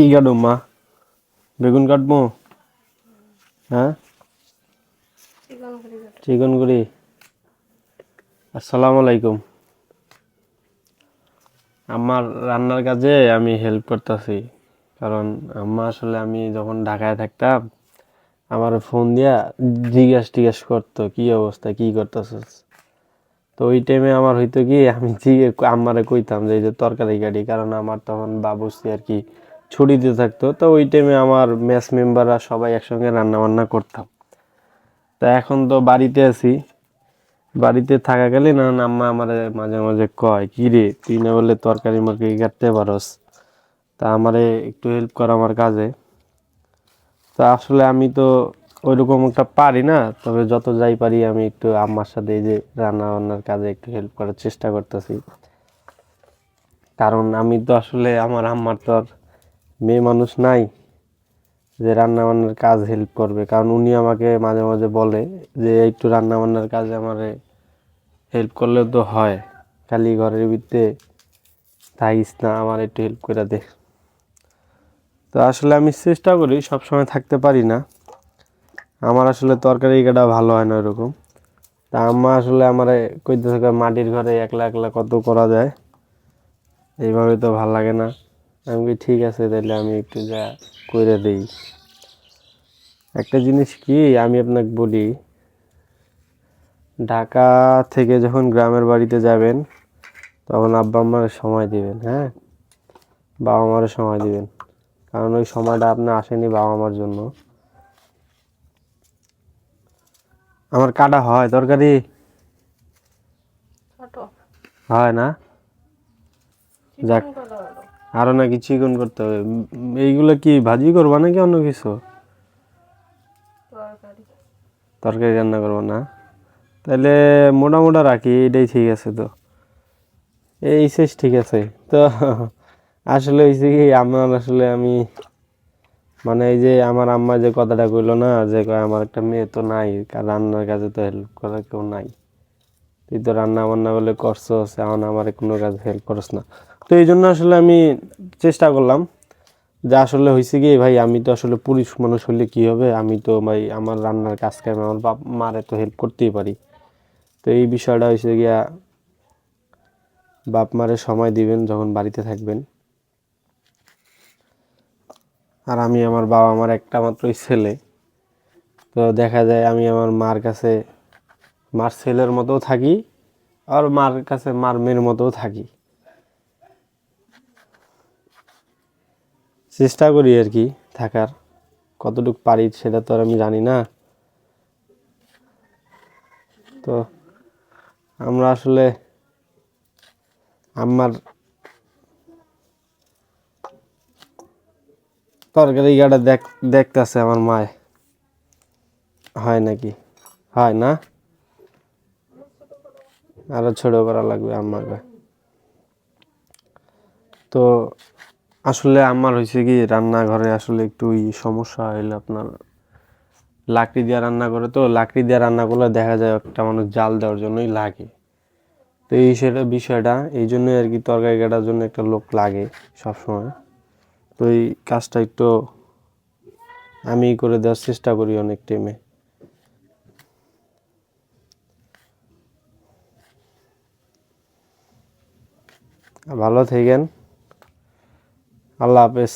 কি কাটবো, মা? বেগুন কাটবো? হ্যাঁ? চিকন করি। আসসালামু আলাইকুম। আমার রান্নার কাজে আমি হেল্প করতেছি। কারণ আম্মা আসলে আমি যখন ঢাকায় থাকতাম, আমার ফোন দিয়া জিজ্ঞাস টিজ্ঞাস করতো, কি অবস্থা? কি করতেছিস? তো ওই টাইমে আমার হইতো কি, আমি জিগে আম্মারে কইতাম যে এই যে তরকারি কাটি। কারণ আমার তখন বাবুসি আর কি ছুটিতে থাকতো। তো ওই টাইমে আমার মেস মেম্বাররা সবাই একসঙ্গে রান্না বান্না করতাম। তা এখন তো বাড়িতে আছি। বাড়িতে থাকাকালীন আম্মা আমার মাঝে মাঝে কয়, কি রে, তুই না বললে তরকারি মরকারি কাটতে পারস? তা আমারে একটু হেল্প কর আমার কাজে। তা আসলে আমি তো ওইরকম একটা পারি না, তবে যত যাই পারি আমি একটু আম্মার সাথে এই যে রান্না বান্নার কাজে একটু হেল্প করার চেষ্টা করতেছি। কারণ আমি তো আসলে আমার আম্মার তো আর মেয়ে মানুষ নাই যে রান্না বান্নার কাজ হেল্প করবে। কারণ উনি আমাকে মাঝে মাঝে বলে যে, একটু রান্না বান্নার কাজে আমার হেল্প করলে তো হয়। খালি ঘরের ভিতরে থাকিস না, আমার একটু হেল্প করে দে। তো আসলে আমি চেষ্টা করি সব সময় থাকতে পারি না। আমার আসলে তরকারি কাটা ভালো হয় না ওরকম। তা আম্মা আসলে আমার কইতে থাকে মাটির ঘরে একলা একলা কত করা যায়? এইভাবে তো ভালো লাগে না। আমি ঠিক আছে তাহলে আমি একটু যা করে দিই। একটা জিনিস কি আমি আপনাকে বলি ঢাকা থেকে যখন গ্রামের বাড়িতে যাবেন তখন আব্বা আম্মার সময় দিবেন হ্যাঁ? বাবা মারও সময় দিবেন। কারণ ওই সময়টা আপনি আসেনি বাবা মার জন্য। আমার কাটা হয় তরকারি? হয় না? যাক। আরও নাকি চিকন করতে হবে। এইগুলো কি ভাজি করবা নাকি অন্য কিছু? তরকারি। রান্না করব না? তাহলে মোটা মোটা রাখি এটাই ঠিক আছে তো। এই শেষ ঠিক আছে। তো আসলে হয়েছে কি আমার আসলে আমি মানে এই যে আমার আম্মা যে কথাটা কইলো না যে কয় আমার একটা মেয়ে তো নাই রান্নার কাজে তো হেল্প করার কেউ নাই। তুই তো রান্না বান্না বলে করছস এখন আমার কোনো কাজ হেল্প করস না। তো এই জন্য আসলে আমি চেষ্টা করলাম যে আসলে হয়েছে কি, ভাই, আমি তো আসলে পুরুষ মানুষ হলে কি হবে? আমি তো, ভাই, আমার রান্নার কাজ কাম, আমার বাপ মারে তো হেল্প করতেই পারি। তো এই বিষয়টা হয়েছে গিয়া বাপ মারে সময় দিবেন যখন বাড়িতে থাকবেন। আর আমি আমার বাবা আমার একটা মাত্রই ছেলে। তো দেখা যায় আমি আমার মার কাছে, মার ছেলের মতোও থাকি, আর মার কাছে মার মেয়ের মতোও থাকি। চেষ্টা করি আর কি থাকার। কতটুকু পারি সেটা তো আর আমি জানি না। তো আমরা আসলে আমার তরকারি গাটা দেখ, দেখতেছে আমার মায়। হয় নাকি? হয় না? আরও ছোট করা লাগবে আমাকে তো আসলে আমার হয়েছে কি, রান্নাঘরে আসলে একটু সমস্যা হইলে আপনার। লাকড়ি দিয়ে রান্না করে তো, লাকড়ি দিয়ে রান্না করলে দেখা যায় একটা মানুষ জাল দেওয়ার জন্যই লাগে। তো এই সেটা বিষয়টা, এই জন্যই আর কি তরকারি কাটার জন্য একটা লোক লাগে সবসময়। তো এই কাজটা একটু আমি করে দেওয়ার চেষ্টা করি অনেক টাইমে ভালো থাকেন। আল্লাহ হাফেজ।